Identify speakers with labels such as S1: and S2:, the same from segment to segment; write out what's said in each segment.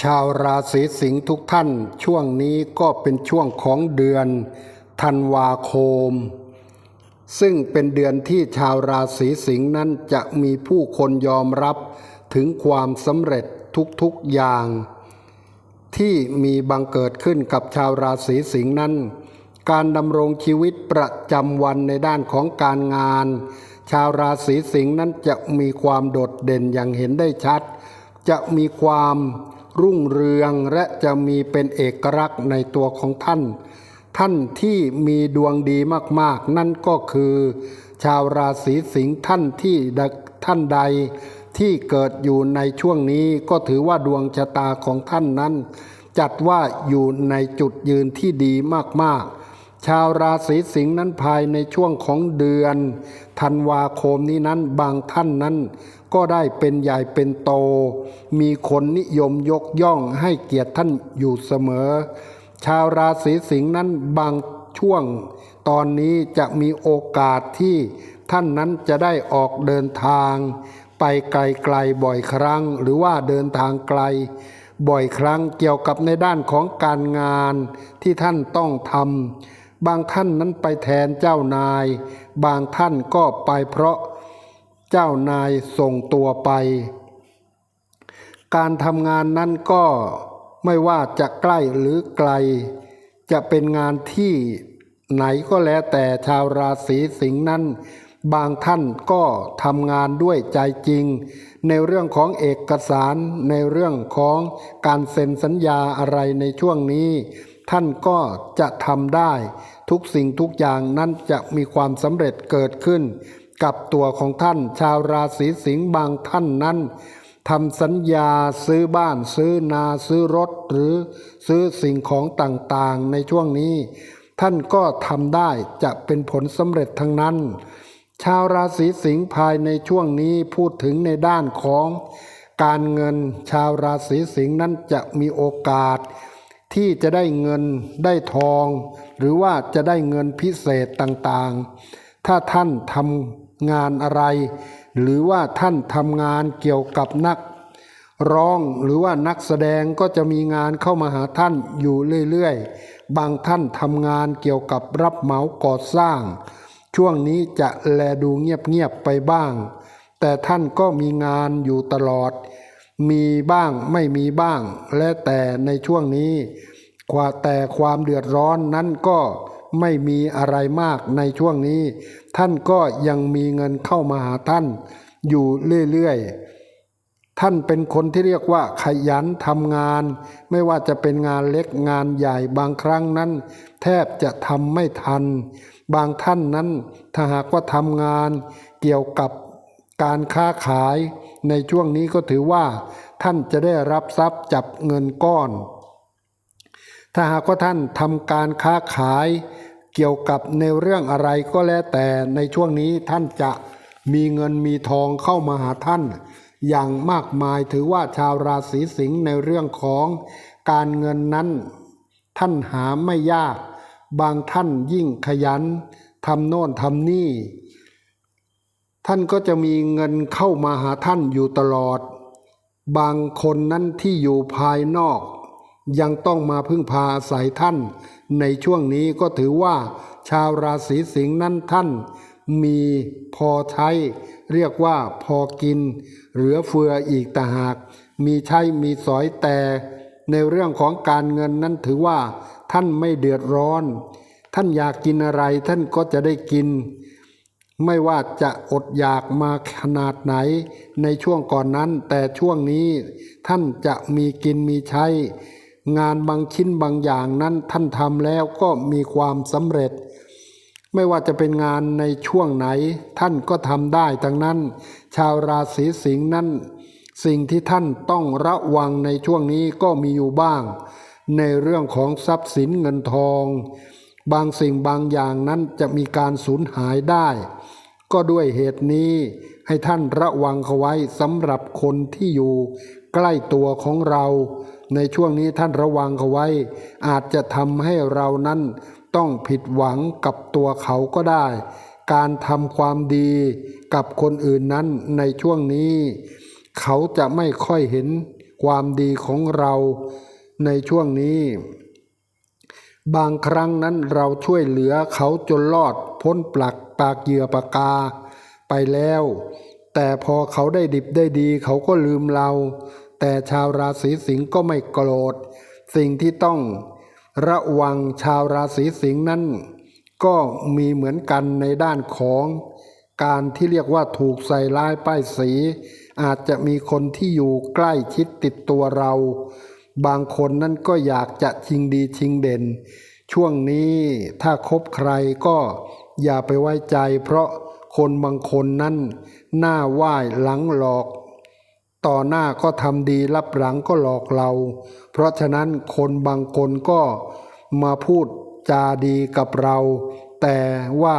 S1: ชาวราศีสิงห์ทุกท่านช่วงนี้ก็เป็นช่วงของเดือนธันวาคม ซึ่งเป็นเดือนที่ชาวราศีสิงห์นั้นจะมีผู้คนยอมรับถึงความสำเร็จทุกๆอย่าง ที่มีบังเกิดขึ้นกับชาวราศีสิงห์นั้น การดำรงชีวิตประจำวันในด้านของการงาน ชาวราศีสิงห์นั้นจะมีความโดดเด่นอย่างเห็นได้ชัด จะมีความ รุ่งเรืองและจะมีเป็นเอกลักษณ์ในตัวของท่าน ท่านที่มีดวงดีมากๆ นั่นก็คือ ชาวราศีสิงห์ท่านที่ท่านใดที่เกิดอยู่ในช่วงนี้ก็ถือว่าดวงชะตาของท่านนั้น จัดว่าอยู่ในจุดยืนที่ดีมากๆ ชาวราศีสิงห์นั้นภายในช่วงของเดือนธันวาคมนี้นั้นบางท่านนั้น ก็ได้เป็นใหญ่เป็นโต มีคนนิยมยกย่องให้เกียรติท่านอยู่เสมอ ชาวราศีสิงห์นั้นบางช่วง ตอนนี้จะมีโอกาสที่ท่านนั้นจะได้ออกเดินทาง ไปไกลๆบ่อยครั้ง หรือว่าเดินทางไกลบ่อยครั้งเกี่ยวกับในด้านของการงานที่ท่านต้องทำ บางท่านนั้นไปแทนเจ้านาย บางท่านก็ไปเพราะเจ้านายส่งตัวไป การทำงานนั้นก็ไม่ว่าจะใกล้หรือไกล จะเป็นงานที่ไหนก็แล้วแต่ชาวราศีสิงห์นั้น บางท่านก็ทำงานด้วยใจจริง ในเรื่องของเอกสารในเรื่องของการเซ็นสัญญาอะไรในช่วงนี้ ท่านก็จะทำได้ ทุกสิ่งทุกอย่างนั้นจะมีความสำเร็จเกิดขึ้น กับตัวของท่านชาวราศีสิงห์บางท่านนั้นทำสัญญาซื้อบ้านซื้อนาซื้อรถหรือซื้อสิ่งของต่างๆ ในช่วงนี้ ท่านก็ทำได้จะเป็นผลสำเร็จทั้งนั้น ชาวราศีสิงห์ภายในช่วงนี้พูดถึงในด้านของ การเงินชาวราศีสิงห์นั้นจะมีโอกาส ที่จะได้เงินได้ทอง หรือว่าจะได้เงินพิเศษต่างๆ ถ้าท่านทำงานอะไร หรือว่าท่านทำงานเกี่ยวกับนัก ร้องหรือว่านักแสดงก็จะมีงานเข้ามาหาท่านอยู่เรื่อยๆ บางท่านทำงานเกี่ยวกับรับเหมาก่อสร้าง ช่วงนี้จะแลดูเงียบๆไปบ้าง แต่ท่านก็มีงานอยู่ตลอด มีบ้างไม่มีบ้าง และแต่ในช่วงนี้กว่าแต่ความเดือดร้อนนั้นก็ไม่มีอะไรมากในช่วงนี้ ท่านก็ยังมีเงินเข้ามาหาท่าน อยู่เรื่อยๆ ท่านเป็นคนที่เรียกว่าขยันทำงาน ไม่ว่าจะเป็นงานเล็กงานใหญ่บางครั้งนั้น แทบจะทำไม่ทัน บางท่านนั้นถ้าหากว่าทำงานเกี่ยวกับการค้าขาย ในช่วงนี้ก็ถือว่าท่านจะได้รับทรัพย์จับเงินก้อน ถ้าหากว่าท่านทำการค้าขายเกี่ยวกับในเรื่องอะไรก็แล้วแต่ในช่วงนี้ท่านจะมีเงินมีทองเข้ามาหาท่าน อย่างมากมายถือว่าชาวราศีสิงห์ในเรื่องของการเงินนั้น ท่านหาไม่ยาก บางท่านยิ่งขยันทำโน่นทำนี่ ท่านก็จะมีเงินเข้ามาหาท่านอยู่ตลอด บางคนนั้นที่อยู่ภายนอก ยังต้องมาพึ่งพาอาศัยท่าน ในช่วงนี้ก็ถือว่า ชาวราศีสิงห์นั้นท่าน มีพอใช้ เรียกว่าพอกิน เหลือเฟืออีกต่หาก มีใช้มีสอยแต่ ในเรื่องของการเงินนั้นถือว่า ท่านไม่เดือดร้อน ท่านอยากกินอะไรท่านก็จะได้กิน ไม่ว่าจะอดอยากมาขนาดไหนในช่วงก่อนนั้น แต่ช่วงนี้ท่านจะมีกินมีใช้ งานบางชิ้นบางอย่างนั้นท่านทำแล้วก็มีความสำเร็จ ไม่ว่าจะเป็นงานในช่วงไหน ท่านก็ทำได้ทั้งนั้น ชาวราศีสิงห์นั้น สิ่งที่ท่านต้องระวังในช่วงนี้ก็มีอยู่บ้าง ในเรื่องของทรัพย์สินเงินทอง บางสิ่งบางอย่างนั้นจะมีการสูญหายได้ ก็ด้วยเหตุนี้ให้ท่านระวังเขาไว้สำหรับคนที่อยู่ ใกล้ตัวของเรา ในช่วงนี้ท่านระวังเขาไว้ อาจจะทำให้เรานั้นต้องผิดหวังกับตัวเขาก็ได้ การทำความดีกับคนอื่นนั้นในช่วงนี้ เขาจะไม่ค่อยเห็นความดีของเราในช่วงนี้ บางครั้งนั้นเราช่วยเหลือเขาจนรอดพ้นปลักปากเหยื่อปากกา ไปแล้ว แต่พอเขาได้ดิบได้ดีเขาก็ลืมเรา แต่ชาวราศีสิงห์ก็ไม่โกรธ สิ่งที่ต้องระวังชาวราศีสิงห์นั้น ก็มีเหมือนกันในด้านของการที่เรียกว่าถูกใส่ร้ายป้ายสี อาจจะมีคนที่อยู่ใกล้ชิดติดตัวเรา บางคนนั่นก็อยากจะชิงดีชิงเด่น ช่วงนี้ถ้าคบใครก็อย่าไปไว้ใจ เพราะคนบางคนนั้นหน้าไหว้หลังหลอก ต่อหน้าก็ทำดีรับหลังก็หลอกเรา เพราะฉะนั้นคนบางคนก็มาพูดจาดีกับเรา แต่ว่า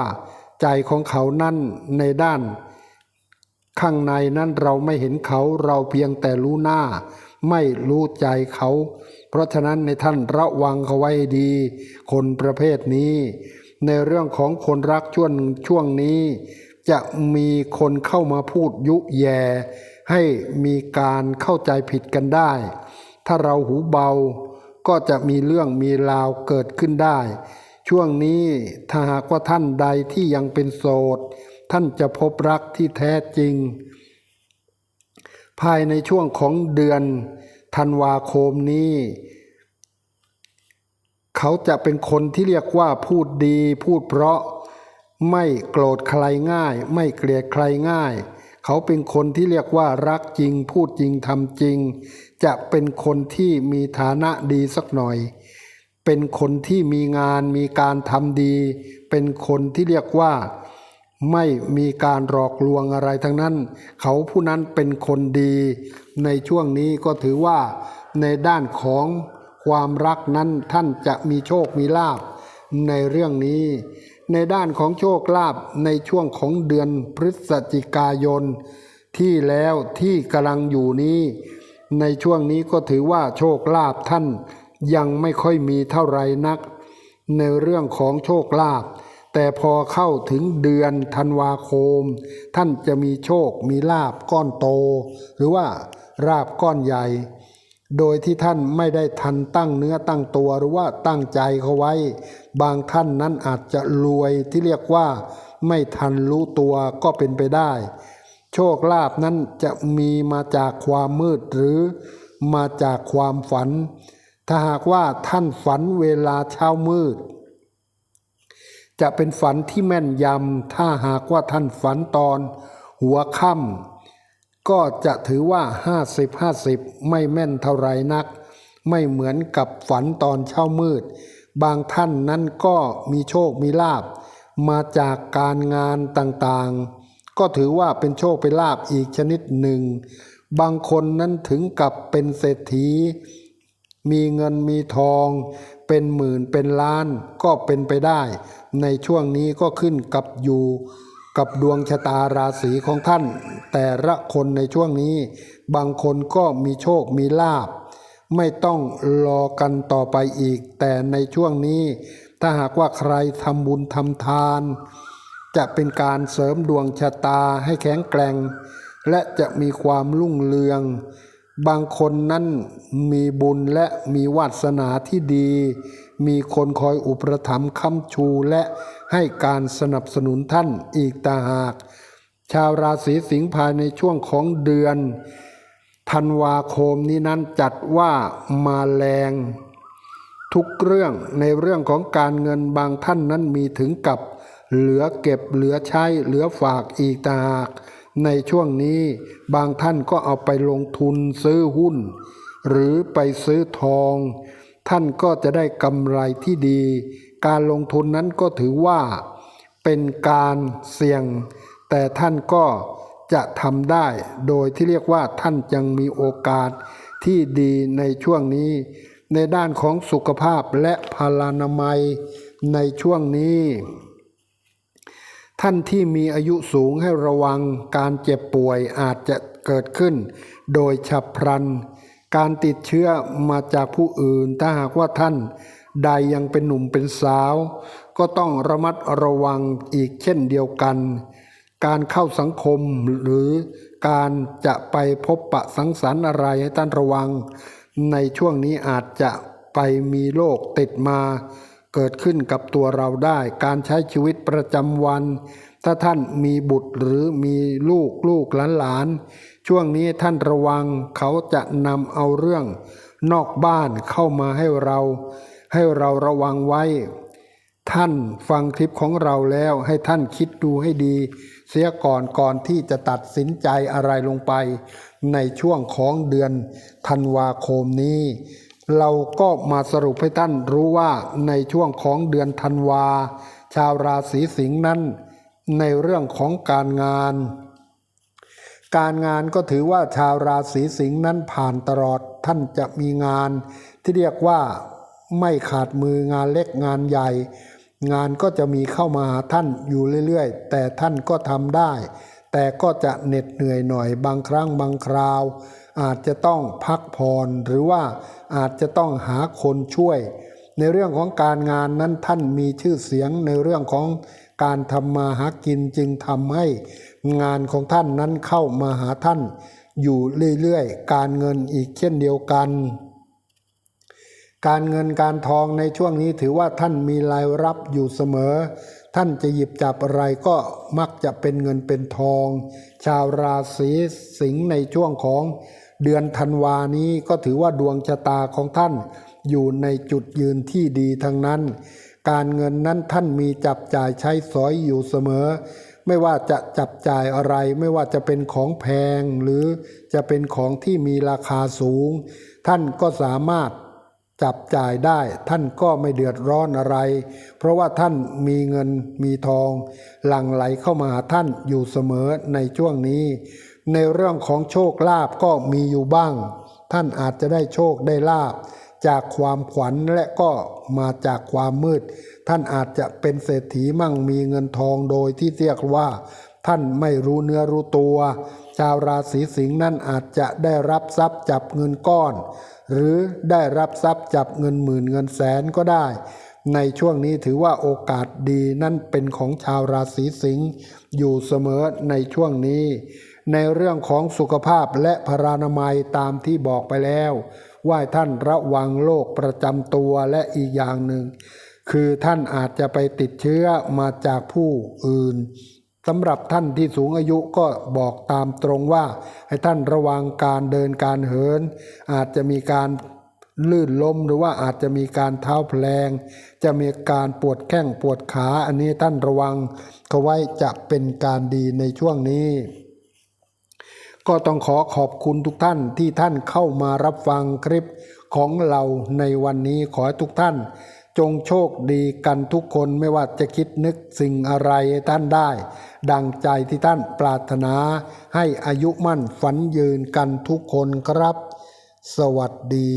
S1: ใจของเขานั่นในด้าน ข้างในนั้นเราไม่เห็นเขาเราเพียงแต่รู้หน้า ไม่รู้ใจเขา เพราะฉะนั้นในท่านระวังเขาไว้ดี คนประเภทนี้ ในเรื่องของคนรักช่วงช่วงนี้ จะมีคนเข้ามาพูดยุแย่ให้มีการเข้าใจผิดกันได้ ถ้าเราหูเบาก็จะมีเรื่องมีราวเกิดขึ้นได้ ช่วงนี้ถ้าหากว่าท่านใดที่ยังเป็นโสด ท่านจะพบรักที่แท้จริง ภายในช่วงของเดือนธันวาคมนี้ เขาจะเป็นคนที่เรียกว่าพูดดี พูดเพราะไม่โกรธใครง่าย ไม่เกลียดใครง่าย เขาเป็นคนที่เรียกว่ารักจริง พูดจริงทำจริง จะเป็นคนที่มีฐานะดีสักหน่อย เป็นคนที่มีงานมีการทำดี เป็นคนที่เรียกว่า ไม่มีการหลอกลวงอะไรทั้งนั้น เขาผู้นั้นเป็นคนดี ในช่วงนี้ก็ถือว่าในด้านของความรักนั้นท่านจะมีโชคมีลาภในเรื่องนี้ ในด้านของโชคลาภในช่วงของเดือนพฤศจิกายน ที่แล้วที่กำลังอยู่นี้ ในช่วงนี้ก็ถือว่าโชคลาภท่านยังไม่ค่อยมีเท่าไรนัก ในเรื่องของโชคลาภ แต่พอเข้าถึงเดือนธันวาคม ท่านจะมีโชคมีลาบก้อนโต หรือว่าราบก้อนใหญ่ โดยที่ท่านไม่ได้ทันตั้งเนื้อตั้งตัวหรือว่าตั้งใจเขาไว้ บางท่านนั้นอาจจะรวยที่เรียกว่าไม่ทันรู้ตัวก็เป็นไปได้ โชคลาภนั้นจะมีมาจากความมืดหรือมาจากความฝัน ถ้าหากว่าท่านฝันเวลาเช้ามืด จะเป็นฝันที่แม่นยำ ถ้าหากว่าท่านฝันตอน หัวค่ำก็จะถือว่า 50 50 ไม่แม่นเท่าไรนัก ไม่เหมือนกับฝันตอนเช้ามืด บางท่านนั้นก็มีโชคมีลาบ มาจากการงานต่างๆ ก็ถือว่าเป็นโชคเป็นลาบอีกชนิดหนึ่ง บางคนนั้นถึงกับเป็นเศรษฐี มีเงินมีทอง เป็นหมื่นเป็นล้านก็เป็นไปได้ ในช่วงนี้ก็ขึ้นกับอยู่กับดวงชะตาราศีของท่าน แต่ละคนในช่วงนี้ บางคนก็มีโชคมีลาบ ไม่ต้องรอกันต่อไปอีก แต่ในช่วงนี้ ถ้าหากว่าใครทำบุญทำทาน จะเป็นการเสริมดวงชะตาให้แข็งแกร่ง และจะมีความรุ่งเรือง บางคนนั้นมีบุญและมีวาสนาที่ดี มีคนคอยอุปถัมภ์ค้ำชูและให้การสนับสนุนท่านอีกต่างหาก ชาวราศีสิงห์ภายในช่วงของเดือนธันวาคมนี้นั้นจัดว่ามาแรงทุกเรื่องในเรื่องของการเงินบางท่านนั้นมีถึงกับ เหลือเก็บเหลือใช้เหลือฝากอีกต่างหาก ในช่วงนี้บางท่านก็เอาไปลงทุนซื้อหุ้น หรือไปซื้อทอง ท่านก็จะได้กำไรที่ดี การลงทุนนั้นก็ถือว่าเป็นการเสี่ยง แต่ท่านก็จะทำได้โดยที่เรียกว่าท่านยังมีโอกาสที่ดีในช่วงนี้ ในด้านของสุขภาพและพลานามัยในช่วงนี้ ท่านที่มีอายุสูงให้ระวังการเจ็บป่วยอาจจะเกิดขึ้น โดยฉับพลัน การติดเชื้อมาจากผู้อื่นถ้าหากว่าท่าน ใดยังเป็นหนุ่มเป็นสาว ก็ต้องระมัดระวังอีกเช่นเดียวกัน การเข้าสังคมหรือการจะไปพบปะสังสรรค์อะไรให้ท่านระวัง ในช่วงนี้อาจจะไปมีโรคติดมา เกิดขึ้นกับตัวเราได้ การใช้ชีวิตประจำวัน ถ้าท่านมีบุตรหรือมีลูกลูกหลานหลานๆช่วงนี้ท่านระวังเขาจะนำเอาเรื่อง นอกบ้านเข้ามาให้เรา ให้เราระวังไว้ ท่านฟังคลิปของเราแล้วให้ท่านคิดดูให้ดี เสียก่อนก่อนที่จะตัดสินใจอะไรลงไป ในช่วงของเดือนธันวาคมนี้ เราก็มาสรุปให้ท่านรู้ว่าในช่วงของเดือนธันวา ชาวราศีสิงห์นั้น ในเรื่องของการงาน การงานก็ถือว่าชาวราศีสิงห์นั้นผ่านตลอดท่านจะมีงาน ที่เรียกว่าไม่ขาดมืองานเล็กงานใหญ่ งานก็จะมีเข้ามาท่านอยู่เรื่อย ๆ แต่ท่านก็ทำได้ แต่ก็จะเหน็ดเหนื่อยหน่อยบางครั้งบางคราว อาจจะต้องพักผ่อนหรือว่าอาจจะต้องหาคนช่วย ในเรื่องของการงานนั้นท่านมีชื่อเสียงในเรื่องของการทำมาหากินจึงทำให้งานของท่านนั้นเข้ามาหาท่าน อยู่เรื่อยๆ การเงินอีกเช่นเดียวกัน การเงินการทองในช่วงนี้ถือว่าท่านมีรายรับอยู่เสมอ ท่านจะหยิบจับอะไรก็มักจะเป็นเงินเป็นทอง ชาวราศีสิงห์ในช่วงของเดือนธันวานี้ก็ถือว่าดวงชะตาของท่าน อยู่ในจุดยืนที่ดีทั้งนั้น การเงินนั้นท่านมีจับจ่ายใช้สอยอยู่เสมอ ไม่ว่าจะจับจ่ายอะไร ไม่ว่าจะเป็นของแพงหรือจะเป็นของที่มีราคาสูง ท่านก็สามารถ จับจ่ายได้ท่านก็ไม่เดือดร้อนอะไร เพราะว่าท่านมีเงินมีทอง หลั่งไหลเข้ามาหาท่านอยู่เสมอในช่วงนี้ ในเรื่องของโชคลาภก็มีอยู่บ้าง ท่านอาจจะได้โชคได้ลาภจากความขวัญและก็มาจากความมืด ท่านอาจจะเป็นเศรษฐีมั่งมีเงินทองโดยที่เรียกว่า ท่านไม่รู้เนื้อรู้ตัว ชาวราศีสิงห์นั้นอาจจะได้รับทรัพย์จับเงินก้อน หรือได้รับทรัพย์จับเงินหมื่นเงินแสนก็ได้ ในช่วงนี้ถือว่าโอกาสดีนั่นเป็นของชาวราศีสิงห์อยู่เสมอในช่วงนี้ ในเรื่องของสุขภาพและพรานามัยตามที่บอกไปแล้วว่าท่านระวังโรคประจำตัวและอีกอย่างหนึ่ง คือท่านอาจจะไปติดเชื้อมาจากผู้อื่น สำหรับท่านที่สูงอายุก็บอกตามตรงว่า ให้ท่านระวังการเดินการเหิน อาจจะมีการลื่นล้มหรือว่าอาจจะมีการเท้าแผลง จะมีการปวดแข้งปวดขาอันนี้ท่านระวังเขาไว้จะเป็นการดีในช่วงนี้ ก็ต้องขอขอบคุณทุกท่านที่ท่านเข้ามารับฟังคลิปของเราในวันนี้ขอให้ทุกท่าน จงโชคดีกันทุกคนไม่ว่าจะคิดนึกสิ่งอะไรท่านได้ ดังใจที่ท่านปรารถนาให้อายุมั่นฝันยืนกันทุกคนครับ สวัสดี